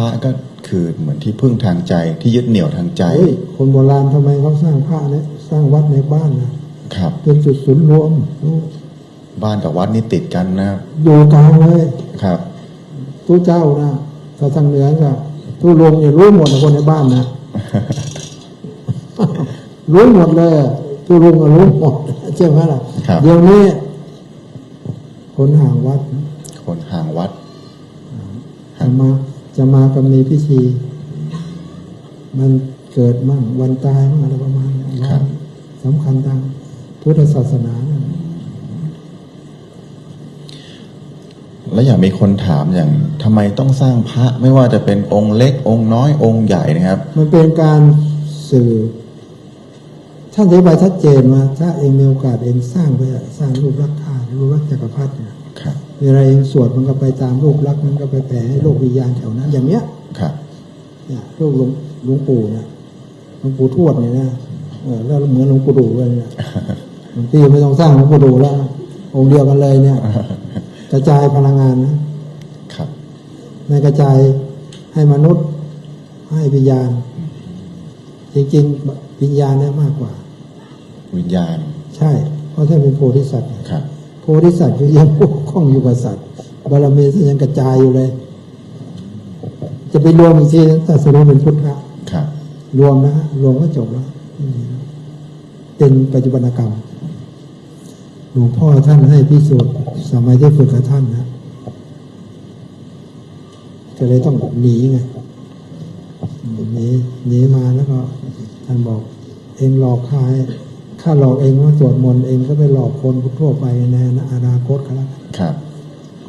ระก็คือเหมือนที่พึ่งทางใจที่ยึดเหนี่ยวทางใจ เฮ้ยคนโบราณทำไมเขาสร้างพระเนี่ยสร้างวัดในบ้านนะครับ เป็นจุดศูนย์รวม บ้านกับวัดนี่ติดกันนะครับอยู่กลางเลยครับตู้เจ้านะถ้าทางเหนือก็ตู้ลงเนี่ยรู้หมดนะคนในบ้านนะ รู้หมดเลยอะตู้ลุงก็รู้หมดใช่ไหมล่ะครับเดี๋ยวนี้คนห่างวัด คนห่างวัดจะมา จะมากับมีพิธี มันเกิดมั่งวันตายมั่งอะไรประมาณนี้ครับสำคัญทางพุทธศาสนานะแล้วอย่างมีคนถามอย่างทำไมต้องสร้างพระไม่ว่าจะเป็นองค์เล็ก องค์น้อยองค์ใหญ่นะครับ มันเป็นการสื่อท่านอธิบายชัดเจนมาถ้าเองมีโอกาสเองสร้างไปอะสร้างรูปลักษณ์ธาตุรูปลักษณ์จักรพรรดิ เนี่ยครับเวลาเองสวดมันก็ไปตามรูปลักษณ์มันก็ไปแผ่ให้โลกวิญญาณแถวนั้น อย่างเนี้ยครับเนี่ยรูปหลวงหลวงปู่เนี่ยหลวงปู่ทวดเนี่ยนะเออแล้วเหมือนหลวงปู่ดูเลยเนี่ยหลวงพี่ไม่ต้องสร้างหลวงปู่ดูแล้วนะองค์เดียวกันเลยเนี่ย กระจายพลังงานนะครับไม่กระจายให้มนุษย์ให้วิญญาณ จริงๆวิญญาณเนี่ยมากกว่า วิญญาณ ใช่ เพราะท่านเป็นโพธิสัตว์ครับโพธิสัตว์คือยังปกข้องอยู่กับสัตว์บารมีท่านยังกระจายอยู่เลย จะไปรวมอีกทีแต่สรุปเป็นพุทธะครับรวมนะฮะรวมก็จบแล้วอืมเป็นปัจจุบันกรรมหลวงพ่อท่านให้พิสูจน์สมัยที่ฝึกกับท่านนะก็เลยต้องหนีไงหนีหนีมาแล้วก็ท่านบอก เองหลอกข้าให้ข้าหลอกเองว่าสวดมนต์เองก็ไปหลอกคนทั่วไปในอนาคตก็แล้วกันครับ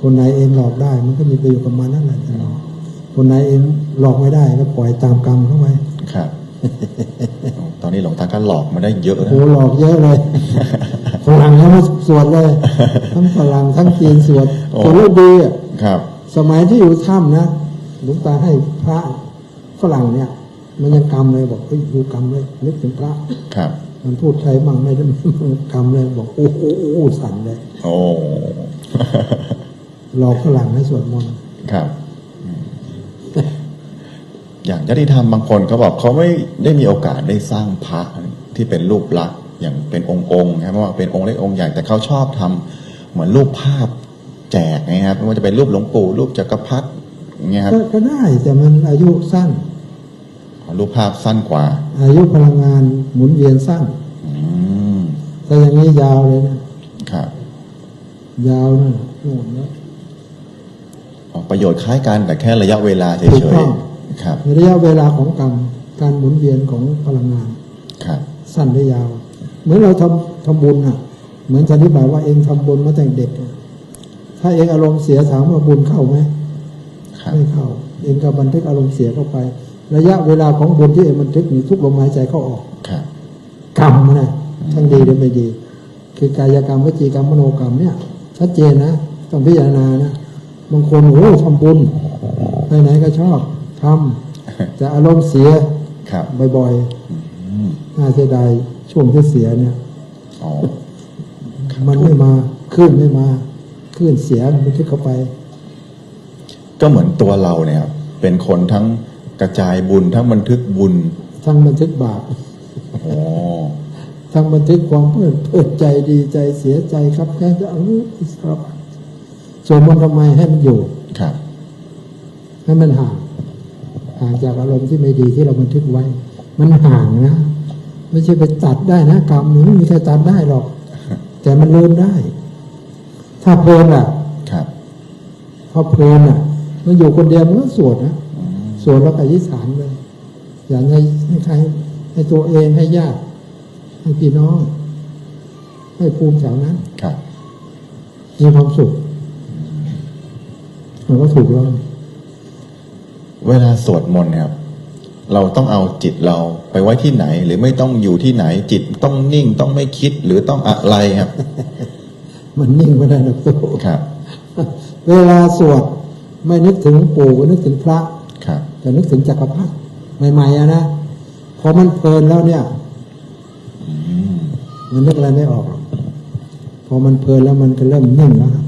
คนไหนเองหลอกได้ มันก็มีประโยชน์กับมันนั่นแหละท่านบอกคนไหนเองหลอกไม่ได้ก็ปล่อยตามกรรมเข้าไปครับ ตอนนี้หลวงตาก็หลอกมาได้เยอะโอ้นะโหหลอกเยอะเลยฝรั่งยังมาสวดเลย ทั้งฝรั่งทั้งจีนสวดสวดรูปดีอะครับ สมัยที่อยู่ถ้ำนะหลวงตาให้พระฝรั่งเนี่ย มันยังกำเลยบอกเฮ้ยดูกำเลยนึกถึงพระครับ มันพูดไทยมั่งไม่ได้กำเลยบอกโอ้โหโอ้โหสั่นเลยโอ้หลอกฝรั่งให้สวดมนต์ครับอืมอย่างญาติธรรมบางคนเขาบอกเขาไม่ได้มีโอกาสได้สร้างพระที่เป็นรูปลักษณ์อย่างเป็นองค์องค์นะครับไม่ว่าเป็นองค์เล็กองค์ใหญ่แต่เขาชอบทำเหมือนรูปภาพแจกนะครับไม่ว่าจะเป็นรูปหลวงปู่รูปจักรพรรดิอย่างเงี้ยครับก็ก็ได้แต่มันอายุสั้น รูปภาพสั้นกว่า อายุพลังงานหมุนเวียนสั้นอืมแต่อย่างนี้ยาวเลยนะครับ ยาวนะโน่นนะ ออกประโยชน์คล้ายกันแต่แค่ระยะเวลาเฉถูกยต้อง ๆครับในระยะเวลาของกรรม การหมุนเวียนของพลังงาน ครับ สั้นหรือยาว เหมือนเราทำทำบุญอะ เหมือนฉันอธิบายว่าเองทำบุญมาตั้งเด็กอะถ้าเองอารมณ์เสียถามว่าบุญเข้าไหมครับ ไม่เข้า เองก็บันทึกอารมณ์เสียเข้าไป ระยะเวลาของบุญที่เองบันทึกนี่ทุกลมหายใจเข้าออกครับกรรมนะทั้งดีหรือไม่ดี คือกายกรรมวจีกรรมมโนกรรมเนี่ยชัดเจนนะต้องพิจารณานะบางคนโอ้ทำบุญไปไหนก็ชอบทำแต่อารมณ์เสียครับบ่อยอืมๆน่าเสียดายช่วงที่เสียเนี่ยอ๋อมันไม่มาขึ้นไม่มาขึ้นเสียมันทึกเข้าไป ก็เหมือนตัวเราเนี่ยครับเป็นคนทั้ง กระจายบุญทั้งบันทึกบุญ ทั้งบันทึกบาปอ๋อทั้งบันทึกความเพลิดเพลินใจดีใจเสียใจครับแค่จะเอาอิสระส่วนมันต์ทำไมให้มันอยู่ครับ ให้มันห่างห่างจากอารมณ์ที่ไม่ดีที่เราบันทึกไว้ มันห่างนะไม่ใช่ไปตัดได้นะกรรมนี่ไม่มีใครตัดได้หรอก แต่มันลืมได้ ถ้าเพลินอะ ครับพอเพลินอะ มันอยู่คนเดียวมันก็สวดนะ สวดแล้วก็อธิษฐานไปอย่าให้ให้ใครให้ตัวเองให้ญาติให้พี่น้อง ให้ภูมิแถวนั้นครับมีความสุขมันก็ถูกแล้วเวลาสวดมนต์เนี่ยครับ เราต้องเอาจิตเราไปไว้ที่ไหน หรือไม่ต้องอยู่ที่ไหน จิตต้องนิ่งต้องไม่คิดหรือต้องอะไรครับ มันนิ่งไม่ได้นะตัวครับ เวลาสวดไม่นึกถึงปู่ก็นึกถึงพระ ครับแต่นึกถึงจักรพรรดิใหม่ๆอะนะพอมันเพลินแล้วเนี่ยอืมมันนึกอะไรไม่ออกหรอก พอมันเพลินแล้วมันก็เริ่มนิ่งแล้วครับ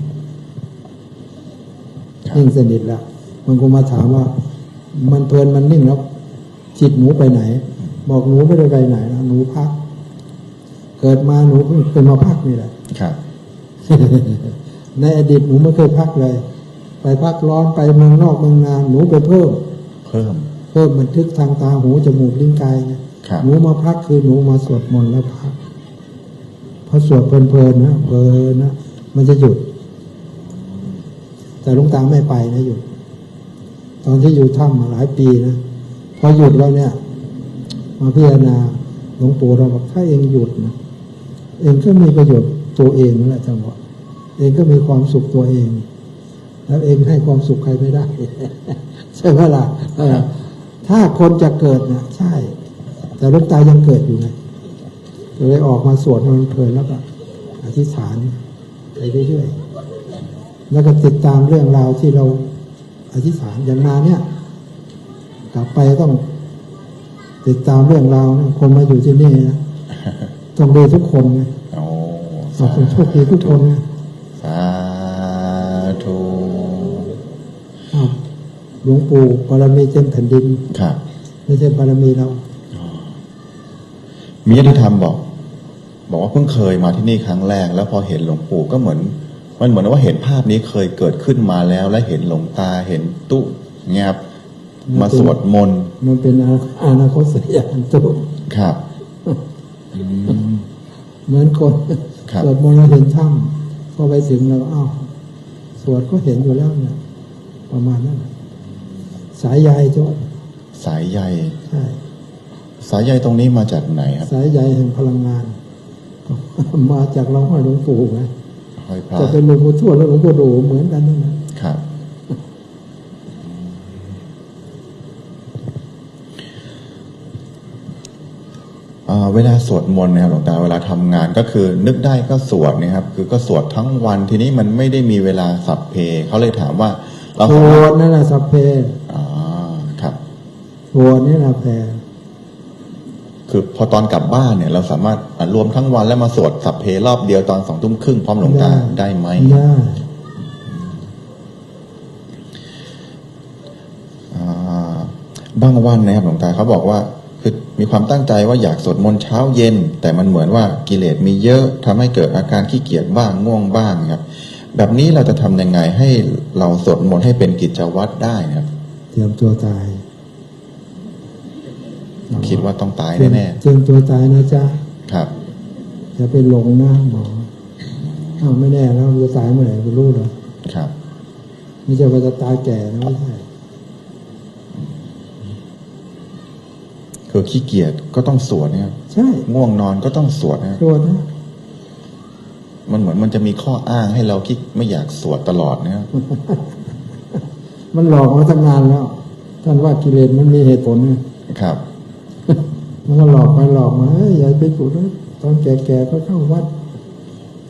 ครับนิ่งสนิทแล้วมันก็มาถามว่า มันเพลินมันนิ่งแล้วจิตหนูไปไหน บอกหนูไม่ได้ไปไหนนะหนูพัก เกิดมาหนูเพิ่งเป็นมาพักนี่แหละครับในอดีตหนูไม่เคยพักเลย ไปพักร้อนไปเมืองนอกเมืองนาหนูไปเพิ่ม เพิ่ม เพิ่มบันทึกทางตาหูจมูกลิ้นกายไงครับหนูมาพักคือหนูมาสวดมนต์แล้วพักพอสวดเพลินๆนะเพลินนะมันจะหยุด แต่หลุงตาไม่ไปนะหยุดตอนที่อยู่ถ้ำมาหลายปีนะพอหยุดแล้วเนี่ย มาพิจารณาหลวงปู่เราบอกถ้าเองหยุดนะเองก็มีประโยชน์ตัวเองนั่นแหละจังหวะเองก็มีความสุขตัวเอง แล้วเองให้ความสุขใครไม่ได้ ใช่ไหมล่ะเออถ้าคนจะเกิดนะใช่ แต่หลูกตายังเกิดอยู่ไงก็เลยออกมาสวดให้มันเพลินแล้วก็อธิษฐานไปเรื่อยๆแล้วก็ติดตามเรื่องราวที่เราอธิษฐานอย่างมาเนี่ย กลับไปต้องติดตามเรื่องราวนะคนมาอยู่ที่นี่นะต้องดีทุกคนไงโอ้ต้องโชคดีทุกคนไงสาธุอ้าว หลวงปู่บารมีเต็มแผ่นดินครับ ไม่ใช่บารมีเรามีญาติธรรมบอก บอกว่าเพิ่งเคยมาที่นี่ครั้งแรก แล้วพอเห็นหลวงปู่ก็เหมือน มันเหมือนว่าเห็นภาพนี้เคยเกิดขึ้นมาแล้ว และเห็นหลวงตาเห็นตู้เงียบมาสวดมนต์มันเป็นอาอนาคตสยานตัวครับเหมือนคนครับสวดมนต์เราเห็นถ้ำพอไปถึงเราอ้าวสวดก็เห็นอยู่แล้วเนี่ยประมาณนั้น สายใยโจ้ะสายใยใช่สายใยตรงนี้มาจากไหนครับ สายใยแห่งพลังงาน มาจากเราห้อยหลวงปู่ไงห้อยพระจะเป็นหลวงปู่ทวดและหลวงปู่ดูเหมือนกันนั่นแหละครับอ่าเวลาสวดมนต์นะครับหลวงตาเวลาทำงานก็คือ นึกได้ก็สวดนะครับ คือก็สวดทั้งวันทีนี้มันไม่ได้มีเวลาสับเพเขาเลยถามว่าเราโทสามารถนั่นแหละสัพเพอ๋อครับ โทนี่แหละแพรคือพอตอนกลับบ้านเนี่ย เราสามารถอะรวมทั้งวันแล้วมาสวดสับเพรอบเดียวตอนสองทุ่มครึ่งพร้อมหลวงตาได้ไหมได้อ่าบางวันนะครับหลวงตาเขาบอกว่าคือมีความตั้งใจว่าอยากสวดมนต์เช้าเย็น แต่มันเหมือนว่ากิเลสมีเยอะทำให้เกิดอาการขี้เกียจบ้างง่วงบ้างครับแบบนี้เราจะทำยังไงให้เราสวดมนต์ให้เป็นกิจวัตรได้ครับ เตรียมตัวตาย คิดว่าต้องตายเตรียมแน่เตรียมตัวตายนะจ๊ะๆครับอย่าไปหลงนะหมออ้าวไม่แน่แล้วจะตายเมื่อไหร่ไม่รู้เหรอครับไม่ใช่ว่าจะตายแก่นะไม่ใช่คือขี้เกียจก็ต้องสวดนะครับใช่ง่วงนอนก็ต้องสวดนะครับตัวนะมันเหมือนมันจะมีข้ออ้างให้เราคิดไม่อยากสวดตลอดนะครับมันหลอกมาตั้งนานแล้ว ท่านว่ากิเลสมันมีเหตุผลไงครับ มันก็หลอกไปหลอกมาเอ้ยอย่าไปฝึกนะตอนแก่ๆก็เข้าวัด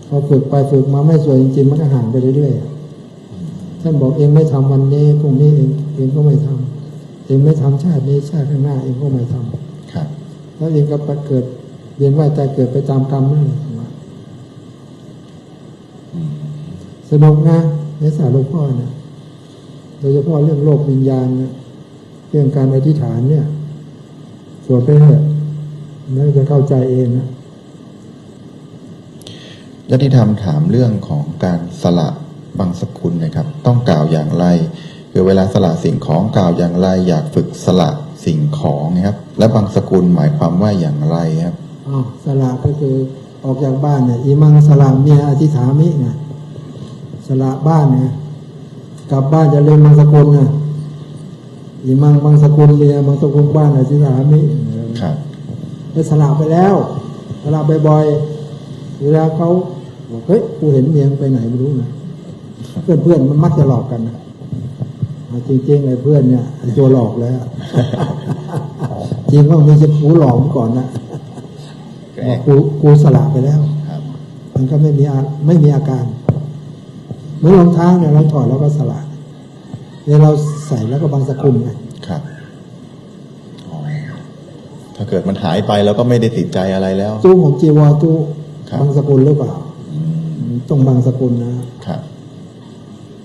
พอฝึกไปฝึกมาไม่สวยจริงๆมันก็ห่างไปเรื่อยๆท่านบอกเองไม่ทำวันนี้พรุ่งนี้เองเองก็ไม่ทำเองไม่ทำชาตินี้ชาติข้างหน้าเองก็ไม่ทำครับ แล้วเองก็ไปเกิดเรียนว่าใจเกิดไปตามกรรมนั่นแหละสนุกนะในสายหลวงพ่อนะโดยเฉพาะเรื่องโลกวิญญาณนะเรื่องการอธิษฐานเนี่ยส วดไปเถอะแล้วจะเข้าใจเองนะญาติธรรมถามเรื่องของการสละบางสกุลนะครับ ต้องกล่าวอย่างไรคือเวลาสละสิ่งของกล่าวอย่างไร อยากฝึกสละสิ่งของนะครับ และบางสกุลหมายความว่าอย่างไรครับอ๋อสละก็คือออกจากบ้านเนี่ยอิมังสละเมียอธิษฐามิไงสละบ้านเนี่ยกลับบ้านจะเรียนบางสกุลไง อิมังบางสกุลเมียบางสกุลบ้านอธิษฐามิครับได้สละไปแล้วสละบ่อยๆเวลาเขาบอกเฮ้ยกูเห็นเมียงไปไหนไม่รู้นะเพื่อนเพื่อนๆมันมักจะหลอกกันนะอ่าจริงๆไอ้เพื่อนเนี่ยไอ้ตัวหลอกแล้วจริงว่าไม่ใช่กูหลอกมันก่อนนะบอกกูกูสละไปแล้วครับมันก็ไม่มีอาไม่มีอาการเหมื่อนรองเท้าเนี่ยเราถอดแล้วก็สละเนี่ยเรา ใส่แล้วก็บางสกุลไงครับอ๋อถ้าเกิดมันหายไปแล้วก็ไม่ได้ติดใจอะไรแล้ว ตู้ของจีวรตู้ครับบางสกุลหรือเปล่าอืมต้องบางสกุลนะครับ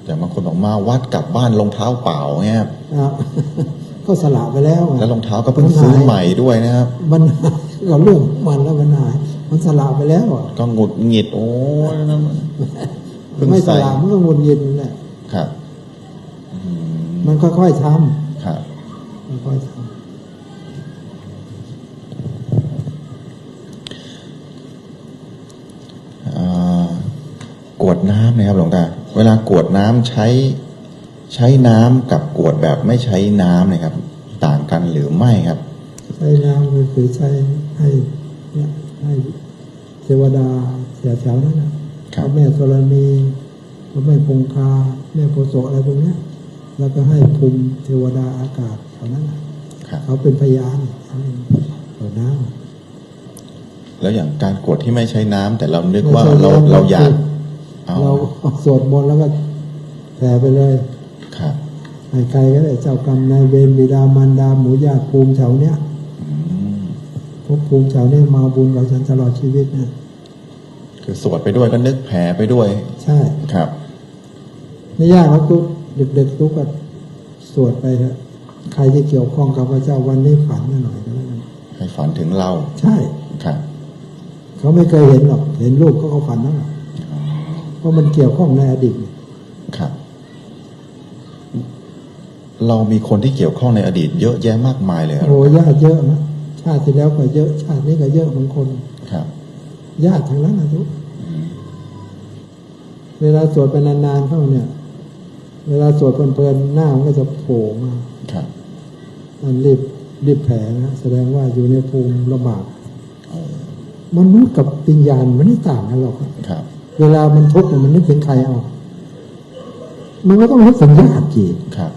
แต่บางคนออกมาวัดกลับบ้านรองเท้าเปล่าเงี้ยครับอะก็สละไปแล้วอะแล้วรองเท้าก็เพิ่งซื้อใหม่ด้วยนะครับมันหายก็เรื่องของมันแล้วมันหายมันสละไปแล้วอะก็หงุดหงิดโอ้ยนั่นมันเพิ่งไม่สใส่ละมันก็วนเย็นนั่นแหละครับอื มมันค่อยๆทำครับค่อยๆทอ่ากรวดน้ำนะครับหลวงตา เวลากรวดน้ำใช้ใช้น้ำกับกรวดแบบไม่ใช้น้ำนะครับ ต่างกันหรือไม่ครับำใช้น้ำก็คือใช้ให้เนี่ยให้เทวดาเสียแถวนั้นนะครับพระแม่ธรณีพระแม่คงคาแม่โพธิ์โสอะไรพวกเนี้ย แล้วก็ให้ภูมิเทวดาอากาศแถวนั้นน่ะครับเขาเป็นพยานเขาเปิดน้แล้วอย่างการกรวดที่ไม่ใช้น้ำแต่เรานึกำว่าไม่ใช่เราน้ำเราอยากคือเอาเราสวดมนต์แล้วก็แผ่ไปเลยครับให้ใครก็ได้เจ้ากรรมนายเวรบิดามารดาหมูญาติภูมิแถวเนี้ยอืมพวกภูมิแถวเนี้ยมาบุญกับฉันตลอดชีวิตเนี่ยคือสวดไปด้วยก็นึกแผลไปด้วย ใช่ครับ ไม่ยากครับทุกเด็กๆทุกก็สวดไปเถอะใครที่เกี่ยวข้องกับพระเจ้าวันนี้ฝันหน่อยก็แล้วกันให้ฝันถึงเราใช่ครับเขาไม่เคยเห็นหรอก เห็นรูปเขาก็ฝันนั่นแหละเพราะมันเกี่ยวข้องในอดีตครับ เรามีคนที่เกี่ยวข้องในอดีต เยอะแยะมากมายเลยครับโอ้ญาติเยอะนะชาติที่แล้วก็เยอะชาตินี้ก็เยอะบางคนครับญาติทั้งนั้นนะทุกเวลาสวดไปนานๆเข้าเนี่ย เวลาสวดเพลินๆหน้ามันก็จะโผล่มาครับมันรีบรีบแผลนะแสดงว่าอยู่ในภูมิลำบากมนุษย์กับปิญญาณมันไม่ต่างกันหรอกครับครับเวลามันทุกข์เนี่ยมันนึกถึงใครเอา มันก็ต้องนึกถึงญาติจีครับ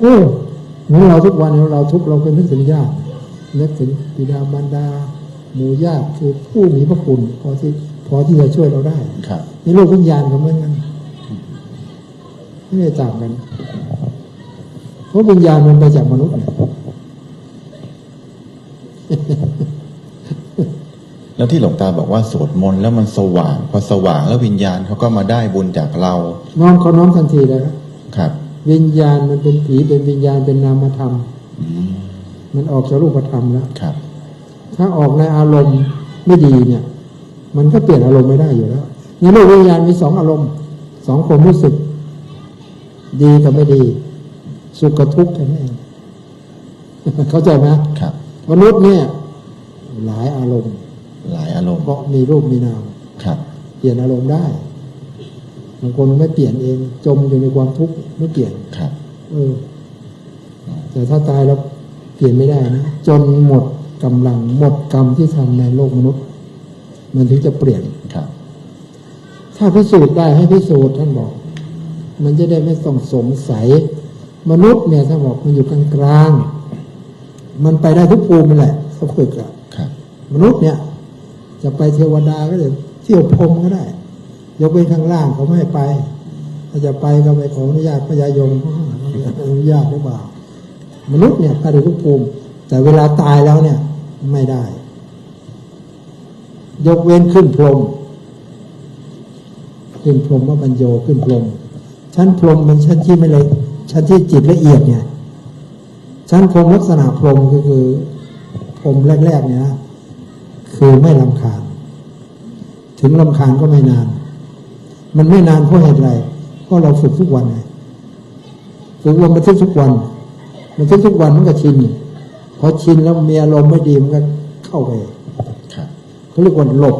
เออเหมือนเราทุกวันเนี่ยเราทุกข์เราก็นึกถึงญาตินึกถึงบิดามารดา หมู่ญาติคือผู้มีพระคุณพอที่พอที่จะช่วยเราได้ครับในโลกวิญญาณก็เหมือนกัน ไม่ได้ต่างกันเพราะวิญญาณมันไปจากมนุษย์เนี่ยแล้วที่หลวงตาบอกว่าสวดมนต์แล้วมันสว่าง พอสว่างแล้ววิญญาณเขาก็มาได้บุญจากเรา น้อมเขาน้อมทันทีเลยครับครับ วิญญาณมันเป็นผีเป็นวิญญาณเป็นนามธรรมอืมมันออกจากรูปธรรมแล้วครับ ถ้าออกในอารมณ์ไม่ดีเนี่ย มันก็เปลี่ยนอารมณ์ไม่ได้อยู่แล้วในโลกวิญญาณมีสองอารมณ์สองความรู้สึก ดีกับไม่ดี สุขกับทุกข์แค่นั้นเองเข้าใจไหมครับมนุษย์เนี่ย หลายอารมณ์ หลายอารมณ์เพราะมีรูปมีนามครับ เปลี่ยนอารมณ์ได้บางคนไม่เปลี่ยนเอง จมอยู่ในความทุกข์ไม่เปลี่ยนครับ เออ แต่ถ้าตายแล้วเปลี่ยนไม่ได้นะจนหมดกำลังหมดกรรมที่ทำในโลกมนุษย์ มันถึงจะเปลี่ยนครับ ถ้าพิสูจน์ได้ให้พิสูจน์ท่านบอก มันจะได้ไม่ต้องสงสัย มนุษย์เนี่ยท่านบอกมันอยู่กลางกลางๆมันไปได้ทุกภูมินั่นแหละเขาฝึกอะครับมนุษย์เนี่ย จะไปเทวดาก็ได้เที่ยวพรหมก็ได้ ยกเว้นข้างล่างเขาไม่ให้ไป ถ้าจะไปก็ไปขออนุญาตพญายมเขาอนุญาตหรือเปล่ามนุษย์เนี่ยไปได้ทุกภูมิ แต่เวลาตายแล้วเนี่ยไม่ได้ ยกเว้นขึ้นพรหมขึ้นพรหมว่าบรรโยขึ้นพรหม ชั้นพรหมเป็นชั้นที่ไม่เลยชั้นที่จิตละเอียดเนี่ย ชั้นพรหมลักษณะพรหมก็คือพรหมแรก ๆ เนี่ยนะคือไม่ลำคาญ ถึงลำคาญก็ไม่นาน มันไม่นานเพราะเหตุไรเพราะเราฝึกทุกวันไงฝึกวันบันทึกทุกวันบันทึกทุกวันมันก็ชินพอชินแล้วมีอารมณ์ไม่ดีมันก็เข้าไปครับเขาเรียกว่าหลบ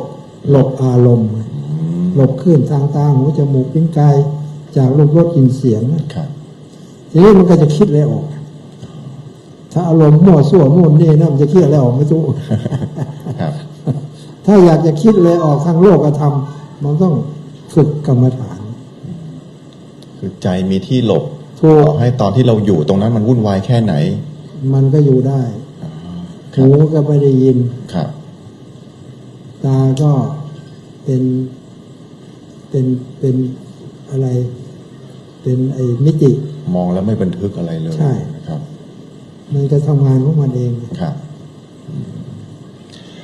หลบอารมณ์หลบขึ้นทางตาหูจมูกลิ้นกาย จากรูปรสกลิ่นเสียงนะครับทีนี้มันก็จะคิดอะไรออก ถ้าอารมณ์มั่วสั่วนู่นนี่นะมันจะคิดอะไรออกไม่รู้ครับ ถ้าอยากจะคิดเลยออกทางโลกธรรมมันต้องฝึกกรรมฐาน คือใจมีที่หลบถูกต่อให้ตอนที่เราอยู่ตรงนั้นมันวุ่นวายแค่ไหน มันก็อยู่ได้ครัหูบก็ไม่ได้ยินครับตาก็เป็นเป็นเป็น อะไร เป็นไอ้มิติ มองแล้วไม่บันทึกอะไรเลยใช่ ครับ มันจะทำงานของมันเองครับอืม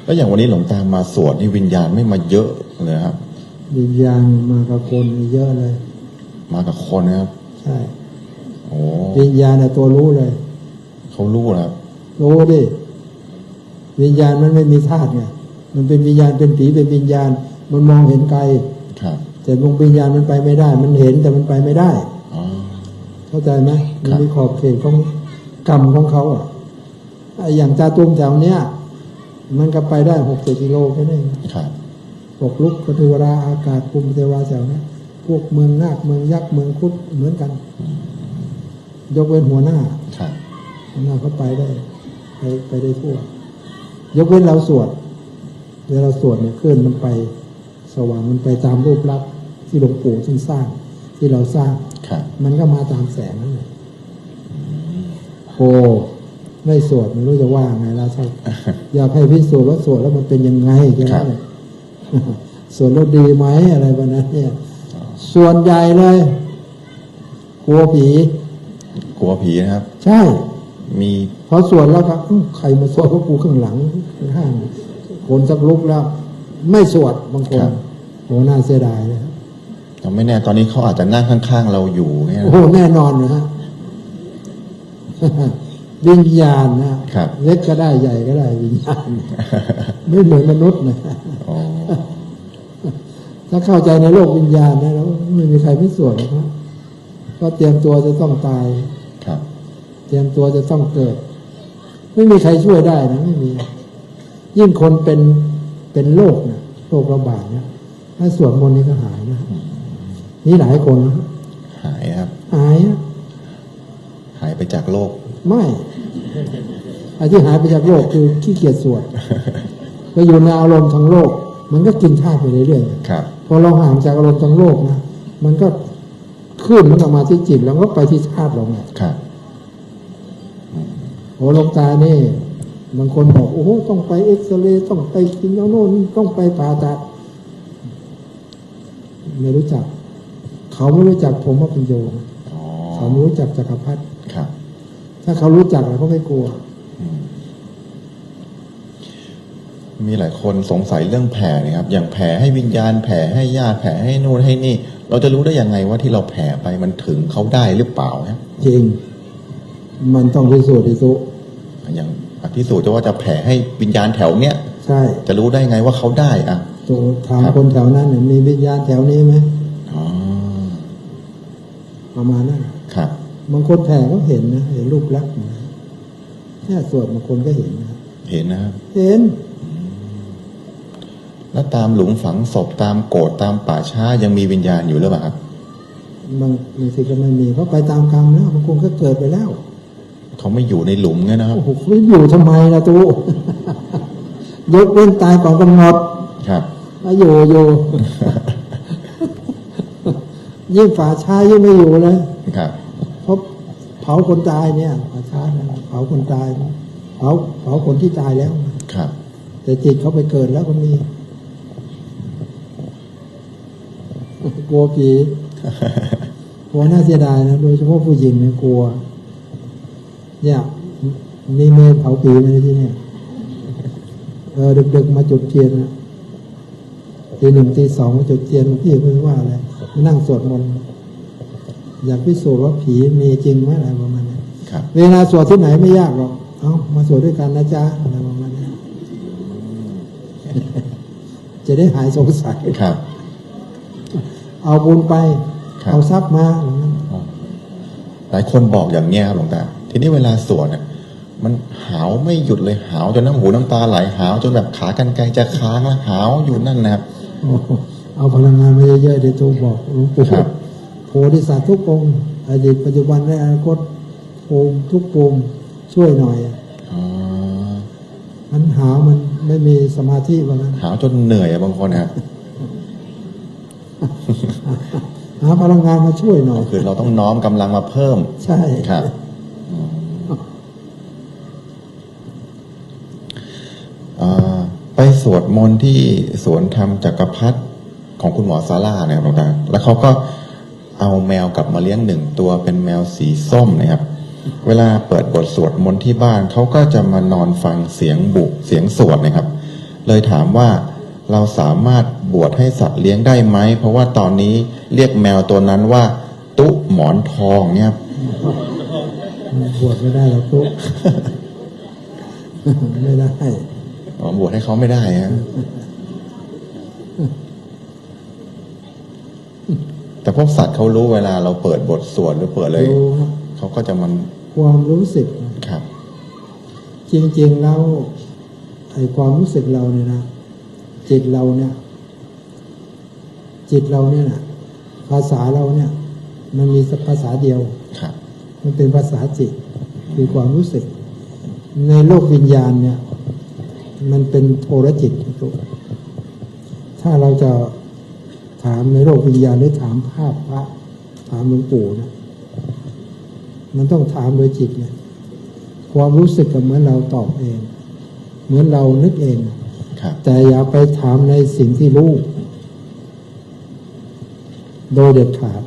แล้วอย่างวันนี้หลวงตามาสวดนี่วิญญาณไม่มาเยอะเลยครับ วิญญาณมากับคนเยอะเลย มากับคนนะครับ ใช่โอ้วิญญาณน่ะตัวรู้เลย เขารู้นะครับรู้ดิวิญญาณมันไม่มีธาตุไงมันเป็นวิญญาณเป็นผีเป็นวิญญาณ มันมองเห็นไกลครับ แต่ดวงวิญญาณมันไปไม่ได้ มันเห็นแต่มันไปไม่ได้อ๋อเข้าใจไหมมันครับมีขอบเขตของกรรมของเขาอะไอ้อย่างจาตุมแถวเนี้ยมันก็ไปได้หกเจ็ดกิโลแค่นั้นเองครับพวกลุกปฏิวราอากาศภูมิเทวาแถวเนี้ยพวกเมืองนาคเมืองยักษ์เมืองคุดเหมือนกัน ยกเว้นหัวหน้าครับหัวหน้าเขาไปได้ไปไปได้ทั่วยกเว้นเราสวดเวลาเราสวดเนี่ยคลื่นมันไป สว่างมันไปตามรูปลักษณ์ ที่หลวงปู่ท่านสร้าง ที่เราสร้างครับมันก็มาตามแสงนั่นแหละโอ้ไม่สวดไม่รู้จะว่าไงแล้วถ้าอยากให้พิสูจน์ว่าสวดแล้วมันเป็นยังไงแค่นั้นแหละสวดแล้วดีไหมอะไรแบบนั้นเนี่ย ส่วนใหญ่เลยกลัวผี กลัวผีนะครับ ใช่ มีพอสวดแล้วก็อื้อใครมาสวดพวกกูข้างหลังข้างคนสักลุกแล้ว ไม่สวดบางคนโอ้น่าเสียดายนะ ครับเราไม่แน่ตอนนี้เขาอาจจะนั่งข้าง ๆ เราอยู่เนี่ยโอ้โหแน่นอนนะฮะวิญญาณนะครับเล็กก็ได้ใหญ่ก็ได้วิญญาณ ไม่เหมือนมนุษย์นะอ๋อถ้าเข้าใจในโลกวิญญาณนะแล้วไม่มีใครพิสูจน์นะครับก็เตรียมตัวจะต้องตายครับ เตรียมตัวจะต้องเกิด ไม่มีใครช่วยได้นะไม่มียิ่งคนเป็นเป็นโรคนะโรคระบาดนะถ้าสวดมนต์นี่ก็หายนะ นี่หลายคนนะหายครับ หายนะหายไปจากโลก ไม่ไอ้ที่หายไปจากโลกคือขี้เกียจสวดไปอยู่ในอารมณ์ทางโลก มันก็กินท่าตุไปเรื่อยๆครับพอเราห่างจากอารมณ์ทางโลกนะมันก็ขึ้นมันออกมาที่จิตแล้วก็ไปที่ธาตุเราไงครับโอ้หลวงตานี่บางคนบอกโอ้โหต้องไปเอ็กซเรย์ต้องไปกินยาโน่นต้องไปผ่าตัดไม่รู้จัก เขาไม่รู้จักผมว่าเป็นโยมอ๋อเขาไม่รู้จักจักรพรรดิครับถ้าเขารู้จักแล้วเขาไม่กลัว มีหลายคนสงสัยเรื่องแผ่เนะครับ อย่างแผ่ให้วิญญาณแผ่ให้ญาติแผ่ให้นู่นให้นี่ เราจะรู้ได้ยังไงว่าที่เราแผ่ไปมันถึงเขาได้หรือเปล่าครับจริง มันต้องพิสูจน์อิสุอย่างพิสูจน์จะว่าจะแผ่ให้วิญญาณแถวเนี้ยใช่ จะรู้ได้ไงว่าเขาได้อะตัวถามครับคนแถวนั้นเนี่ยมีวิญญาณแถวนี้ไหมอ๋อ ประมาณนั้นครับบางคนแผ่เขาเห็นนะเห็นรูปลักษณ์นะแค่สวดบางคนก็เห็นนะเห็นนะครับเห็น แล้วตามหลุมฝังศพตามโกรธตามป่าช้ายังมีวิญญาณอยู่หรือเปล่าครับบางบางทีก็ไม่มีเขาไปตามกรรมแล้วบางคนก็เกิดไปแล้วเขาไม่อยู่ในหลุมเงี้ยนะครับโอ้โหเขาอยู่ทำไมล่ะตูยกเว้นตายก่อนกำหนดครับมาอยู่อยู่ ยิ่งฝาช้ายิ่งไม่อยู่เลยครับเพราะเผาคนตายเนี่ยฝาช้าเนี่ยเผาคนตายเผาเผาคนที่ตายแล้วครับ แต่จิตเขาไปเกิดแล้วก็มีกลัวผีกลัวน่าเสียดายนะโดยเฉพาะผู้หญิงเนี่ยกลัว เนี่ยมีเมนเผาผีไหมที่เนี่ยเออดึกๆมาจุดเทียนนะตีหนึ่งตีสองมาจุดเทียนพี่ไม่ว่าอะไรมา นั่งสวดมนต์อยากพิสูจน์ว่าผีมีจริงไหมอะไรประมาณนี้นครับเวลาสวดที่ไหนไม่ยากหรอกเอามาสวดด้วยกันนะจ๊ะอะไรประมาณนี้จะได้หายสงสัยครับ เอาบุญไปครับเอาทรัพย์มาอย่างนั้นอ๋อหลายคนบอกอย่างเงี้ยครับหลวงตาทีนี้เวลาสวดเนี่ยมันหาวไม่หยุดเลยหาวจนน้ำหูน้ำตาไหลหาวจนแบบขากันไกลจะค้างแล้วหาวอยู่นั่นนะครับโอ้โห เอาพลังงานมาเยอะๆเดี๋ยวโทรบอกหลวงปู่ครับโพธิสัตว์ทุกองค์อดีตปัจจุบันและอนาคตภูมิทุกภูมิช่วยหน่อยอ๋อมันหาวมันไม่มีสมาธิว่างั้นหาวจนเหนื่อยอะบางคนนะครับหาพลังงานมาช่วยหน่อยคือเราต้องน้อมกำลังมาเพิ่ม ใช่ครับอืมอ่าไปสวดมนต์ที่สวนธรรมจักรพรรดิ ของคุณหมอซาร่าเนี่ยครับหลวงตาแล้วเขาก็เอาแมวกลับมาเลี้ยงหนึ่งตัวเป็นแมวสีส้มนะครับ เวลาเปิดบทสวดมนต์ที่บ้านเขาก็จะมานอนฟังเสียงบุเสียงสวดนะครับ เลยถามว่าเราสามารถบวชให้สัตว์เลี้ยงได้ไหม เพราะว่าตอนนี้เรียกแมวตัวนั้นว่า ตุ๊หมอนทองเนี่ยครับบวชไม่ได้หรอกทุกไม่ได้อ๋อบวชให้เขาไม่ได้ฮะ แต่พวกสัตว์เขารู้เวลาเราเปิดบทสวดหรือเปิดเลย รู้ครับเขาก็จะมันความรู้สึกครับ จริงๆแล้วไอ้ความรู้สึกเราเนี่ยนะจิตเราเนี่ย จิตเราเนี่ยนะภาษาเราเนี่ย มันมีภาษาเดียว ครับ มันเป็นภาษาจิต คือความรู้สึก ในโลกวิญญาณเนี่ย มันเป็นโทรจิตทุกถ้าเราจะถามในโลกวิญญาณหรือถามภาพพระ ถามหลวงปู่เนี่ยมันต้องถามโดยจิตเนี่ยความรู้สึกกับเหมือนเราตอบเอง เหมือนเรานึกเองครับแต่อย่าไปถามในสิ่งที่รู้ โดยเด็ดขาด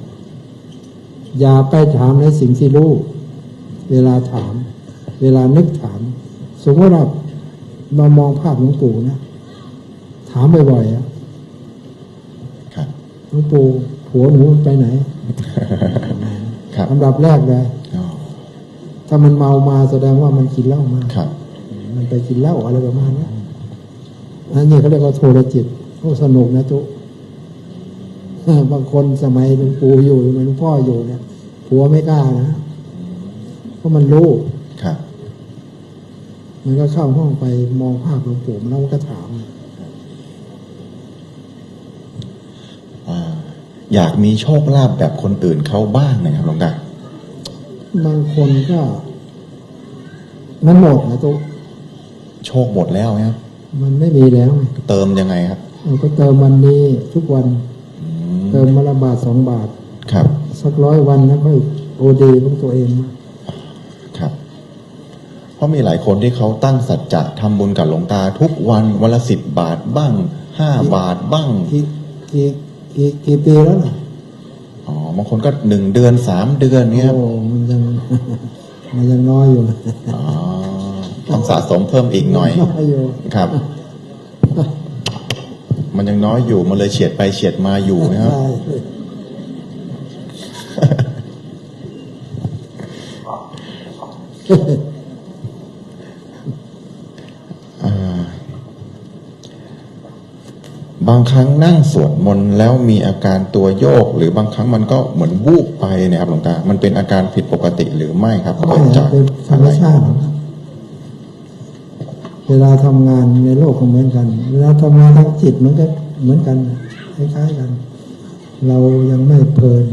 อย่าไปถามในสิ่งที่รู้ เวลาถาม เวลานึกถาม สมมติเราเรามองภาพหลวงปู่นะ ถามบ่อยๆอะครับ หลวงปู่ผัวหนูไปไหนครับอันดับแรกเลยอ๋อถ้ามันเมามาแสดงว่ามันกินเหล้ามาครับ มันไปกินเหล้าอะไรประมาณเนี้ยอันนี้เขาเรียกว่าโทรจิตโอ้สนุกนะจุบางคนสมัยหลวงปู่อยู่สมัยหลวงพ่ออยู่เนี่ยผัวไม่กล้านะเพราะมันรู้ครับ มันก็เข้าห้องไปมองภาพหลวงปู่มันแล้วมันก็ถาม อ่า อยากมีโชคลาภแบบคนอื่นเขาบ้างนะครับหลวงตาบางคนก็มันหมดนะจุโชคหมดแล้วครับมันไม่มีแล้ว เติมยังไงครับเราก็เติมวันนี้ทุกวันอืมเติมมาละบาทสองบาท ครับ สักร้อยวันแล้วค่อยโอดีของตัวเองมาครับ เพราะมีหลายคนที่เขาตั้งสัจจะทำบุญกับหลวงตา ทุกวันวันละสิบบาทบ้างห้าบาทบ้างกี่ กี่กี่กี่ปีแล้วล่ะอ๋อบางคนก็หนึ่งเดือนสามเดือนเนี้ยครับโอ้มันยังมันยังน้อยอยู่อ๋อต้องสะสมเพิ่มอีกหน่อยน้อยอยู่ครับ มันยังน้อยอยู่มันเลยเฉียดไปเฉียดมาอยู่นะครับ ใช่ อ่า บางครั้งนั่งสวดมนต์แล้วมีอาการตัวโยก หรือบางครั้งมันก็เหมือนวูบไปเนะครับหลวงตา มันเป็นอาการผิดปกติหรือไม่ครับไม่เกิดจากเป็นธรอะรมไรชาติครับเวลาทำงานในโลกก็เหมือนกัน เวลาทำงานทางจิตมันก็เหมือนกันคล้ายๆกัน เรายังไม่เพลิน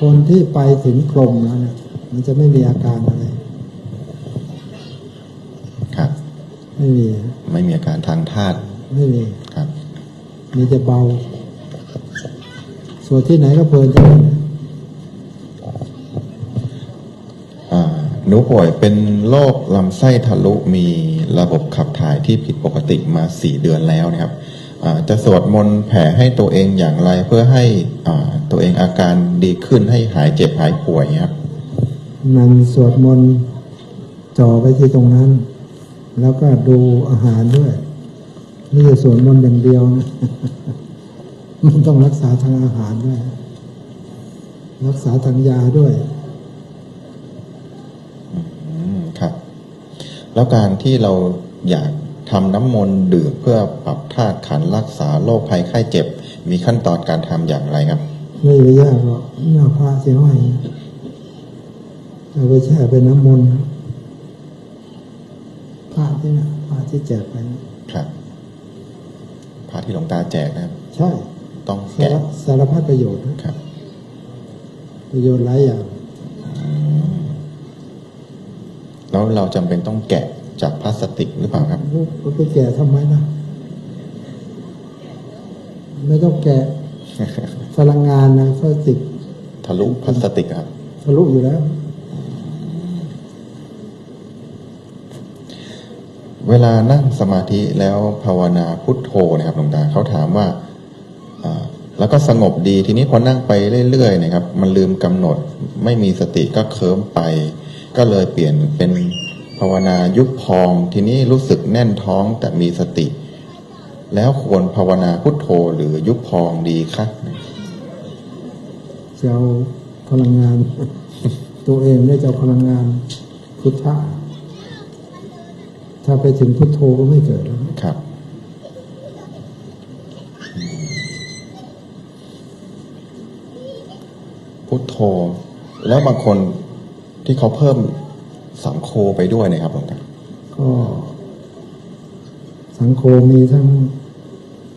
คนที่ไปถึงกลมแล้วเนี่ยมันจะไม่มีอาการอะไร ครับ ไม่มี ไม่มีอาการทางธาตุไม่มีครับ มีแต่เบา ส่วนที่ไหนก็เพลินที่นั่นนะอ่าหนูป่วยเป็นโรคลำไส้ทะลุมีระบบขับถ่ายที่ผิดปกติมาสี่เดือนแล้วนะครับอ่าจะสวดมนต์แผ่ให้ตัวเองอย่างไรเพื่อให้อ่าตัวเองอาการดีขึ้นให้หายเจ็บหายป่วยครับ มันสวดมนต์จ่อไปที่ตรงนั้น แล้วก็ดูอาหารด้วยไม่ใช่สวดมนต์อย่างเดียวนะมันต้องรักษาทางอาหารด้วย รักษาทางยาด้วยอืมครับ แล้วการที่เราอยากทำน้ำมนต์ดื่มเพื่อปรับธาตุขันธ์รักษาโรคภัยไข้เจ็บ มีขั้นตอนการทำอย่างไรครับ ไม่ได้ยากหรอกหน้าพระเสียห้อยเอาไปแช่เป็นน้ำมนต์ นะพระที่เนี่ยพระที่แจกไปนะครับพระที่หลวงตาแจกนะครับ ใช่ ต้องสาแกะรสารพัดประโยชน์นะครับ ประโยชน์หลายอย่าง แล้วเราจำเป็นต้องแกะจากพลาสติกหรือเปล่าครับก็ไปแก่ทำไมนะไม่ต้องแกะพลังงานนะพลาสติก ทะลุพลาสติกครับ ทะลุอยู่แล้ว เวลานั่งสมาธิแล้วภาวนาพุทโธนะครับหลวงตาเขาถามว่าแล้วก็สงบดีทีนี้พอนั่งไปเรื่อยๆนะครับ มันลืมกำหนดไม่มีสติก็เคลิ้มไป ก็เลยเปลี่ยนเป็นภาวนายุบพอง ทีนี้รู้สึกแน่นท้องแต่มีสติ แล้วควรภาวนาพุทโธหรือยุบพองดีคะจะเอาพลังงาน ตัวเองได้จะเอาพลังงานพุทธะ ถ้าไปถึงพุทโธก็ไม่เกิดแล้วครับ พุทโธ แล้วบางคนที่เขาเพิ่มสังโฆไปด้วยเนะครับหลวงตาก็ สังโฆมีทั้ง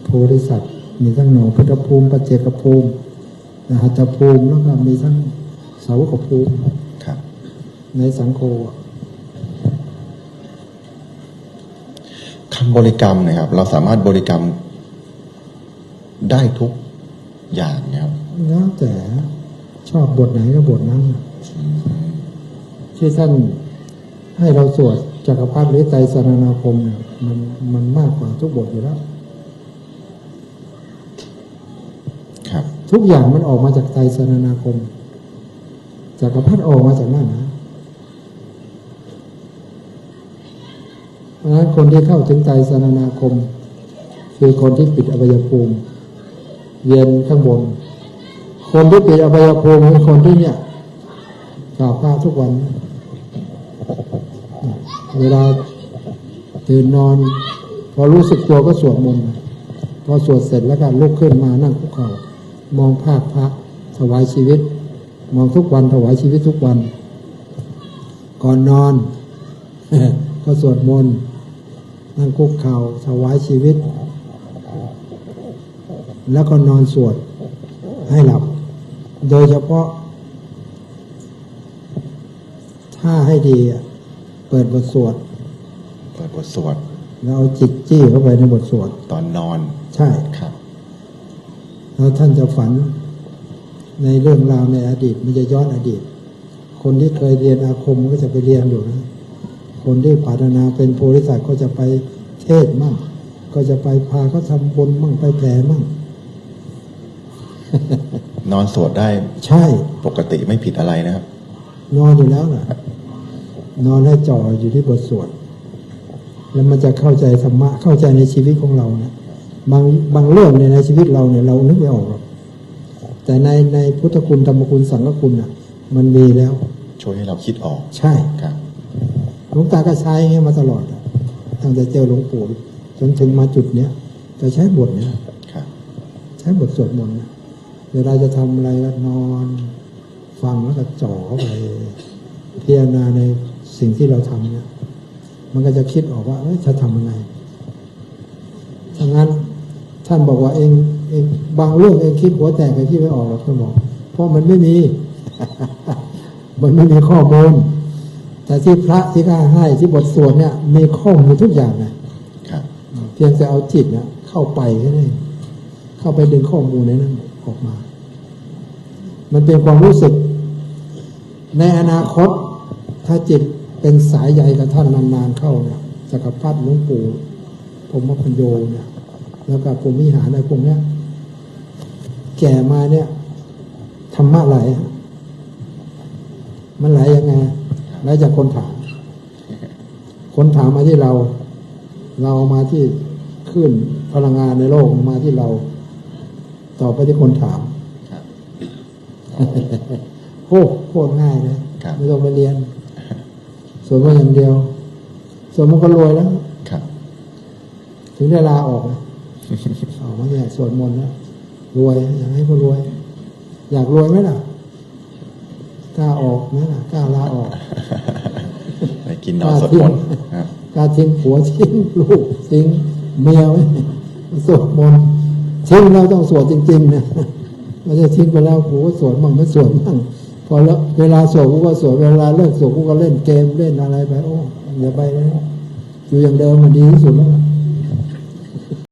โพธิสัตว์มีทั้งหนอพุทธภูมิปัจเจกภูมินะหัตถภูมิแล้วก็มีทั้งสาวกภูมิครับในสังโฆอะ คำบริกรรมเนะครับ เราสามารถบริกรรมได้ทุกอย่างนะครับแล้วแต่ชอบบทไหนก็บทนั้นที่ท่านให้เราสวดจักรพรรดิหรือไตรสรณาคมเนี่ยมันมันมากกว่าทุกบทอยู่แล้ว ครับ ทุกอย่างมันออกมาจากไตรสรณาคมจักรพรรดิออกมาจากนั่นนะ เพราะฉะนั้นคนที่เข้าถึงไตสรณาคม คือคนที่ปิดอวัยภูมิ เย็นข้างบน คนที่ปิดอวัยภูมิคือคนที่เนี่ยกราบพระทุกวัน เวลาตื่นนอน พอรู้สึกตัวก็สวดมนต์พอสวดเสร็จแล้วก็ลุกขึ้นมานั่งคุกเข่ามองภาพพระถวายชีวิต มองทุกวันถวายชีวิตทุกวัน ก่อนนอน ก็สวดมนต์ นั่งคุกเข่าถวายชีวิต แล้วก็นอนสวดให้หลับ โดยเฉพาะ ถ้าให้ดีอะเปิดบทสวด เปิดบทสวดแล้วเอาจิตจี้เข้าไปในบทสวด ตอนนอน ใช่ครับ แล้วท่านจะฝันในเรื่องราวในอดีต มันจะย้อนอดีต คนที่เคยเรียนอาคมก็จะไปเรียนอยู่นะ คนที่ปรารถนาเป็นโพธิสัตว์ก็จะไปเทศน์มั่งก็จะไปพาเขาทำบุญมั่งไปแผ่มั่งนอนสวดได้ใช่ ปกติไม่ผิดอะไรนะครับ นอนอยู่แล้วน่ะนอนให้จ่ออยู่ที่บทสวด แล้วมันจะเข้าใจธรรมะเข้าใจในชีวิตของเรานะบางบางเรื่องในยในชีวิตเราเนี่ยเรานึกไม่ออกหรอกแต่ในในพุทธคุณธรรมคุณสังฆคุณอะ มันมีแล้ว ช่วยให้เราคิดออกใช่ครับ หลวงตาก็ใช้อย่างเงี้ยมาตลอดอะตั้งแต่เจอหลวงปู่จนถึงมาจุดเนี้ยจะใช้บทเนี้ยครับใช้บทสวดมนต์นะเวลาจะทำอะไรก็นอน ฟังแล้วก็จ่อเข้าไปพิจารณาในสิ่งที่เราทำเนี่ย มันก็จะคิดออกว่าเอ้ยจะทำยังไงถ้างั้นท่านบอกว่าเองเองบางเรื่องเองคิดหัวแตกเองคิดไม่ออกหรอกท่านบอกเพราะมันไม่มี มันไม่มีข้อมูล แต่ที่พระที่ข้าให้ที่บทสวดเนี่ยมีข้อมูลทุกอย่างนะครับเพียงแต่เอาจิตเนี่ยเข้าไปแค่นั้นเองเข้าไปดึงข้อมูลในนั้นออกมา มันเป็นความรู้สึก ในอนาคต ถ้าจิตเป็นสายใยกับท่านนานๆเข้าเนี่ยจักรพรรดิหลวงปู่ผมว่าพันโยเนี่ย แล้วก็ผมวิหารในพวกเนี้ยแก่มาเนี่ยธรรมะไหลอะมันไหลยังไง ไหลจากคนถาม คนถามมาที่เรา เรามาที่ขึ้นพลังงานในโลกมาที่เรา ต่อไปที่คนถามครับโคตรโคตรง่ายเลยครับไม่ต้องไปเรียน ส่วนมนต์อย่างเดียว ส่วนมันต์ก็รวยแล้วครับถึงได้ลาออกนะออกมาเนี่ยสวดมนต์แล้วรวย อยากให้เขารวย อยากรวยไหมล่ะ กล้าออกไหมล่ะกล้าลาออก ไปกินนอนสวดมนต์ครับกล้าทิ้งผัวทิ้งลูกทิ้งเมียไว้สวดมนต์ทิ้งแล้วต้องสวดจริงๆนะไม่ใช่ทิ้งไปแล้วกูก็สวดมั่งไม่สวดมั่งพอแล้วเวลาสวดกูก็สวดเวลาเลิกสวดกูก็เล่นเกมเล่นอะไรไปโอ้อย่าไปเลยอยู่อย่างเดิมมันดีที่สุดแล้วล่ะ